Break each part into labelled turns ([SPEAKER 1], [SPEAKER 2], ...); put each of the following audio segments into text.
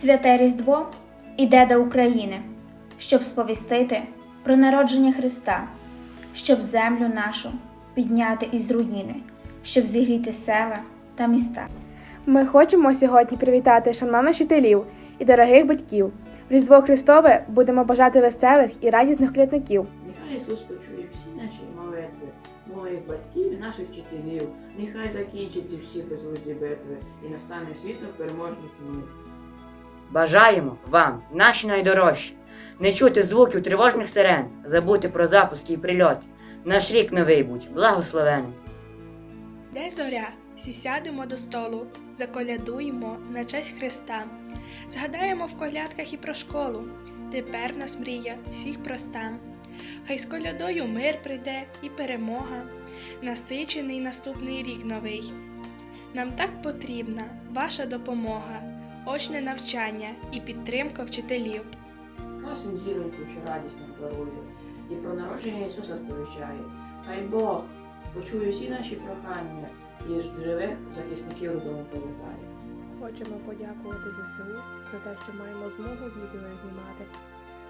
[SPEAKER 1] Святе Різдво іде до України, щоб сповістити про народження Христа, щоб землю нашу підняти із руїни, щоб зігріти села та міста.
[SPEAKER 2] Ми хочемо сьогодні привітати шановних вчителів і дорогих батьків. В Різдво Христове будемо бажати веселих і радісних клятників.
[SPEAKER 3] Нехай Ісус почує всі наші молитви, моїх батьків і наших вчителів. Нехай закінчаться всі безглузді битви і настане світло переможних днів.
[SPEAKER 4] Бажаємо вам, наші найдорожчі, не чути звуків тривожних сирен, забути про запуски і прильот. Наш рік новий будь, благословений.
[SPEAKER 5] Де зоря, всі сядемо до столу, заколядуємо на честь Христа, згадаємо в колядках і про школу. Тепер нас мрія всіх проста. Хай з колядою мир прийде і перемога, насичений наступний рік новий. Нам так потрібна ваша допомога, очне навчання і підтримка вчителів.
[SPEAKER 3] Просим зіроньку, що радість нам дарує, і про народження Ісуса сповіщає. Хай Бог почує всі наші прохання і ж живих захисників додому повертає.
[SPEAKER 6] Хочемо подякувати ЗСУ за те, що маємо змогу відео знімати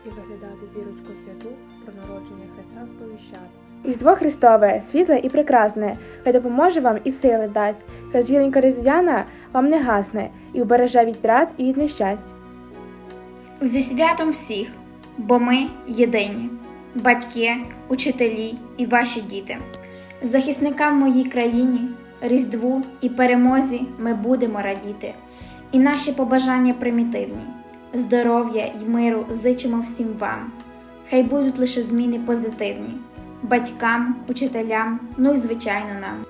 [SPEAKER 6] і виглядати зірочку святу про народження Христа сповіщати.
[SPEAKER 2] Різдво Христове, світле і прекрасне, хай допоможе вам і сили дасть, хай зіленька різдвяна вам не гасне і убереже від втрат і від нещасть.
[SPEAKER 1] Зі святом всіх, бо ми єдині, батьки, учителі і ваші діти. Захисникам моїй країні, Різдву і перемозі ми будемо радіти. І наші побажання примітивні. Здоров'я й миру зичимо всім вам. Хай будуть лише зміни позитивні, батькам, учителям, ну і звичайно нам.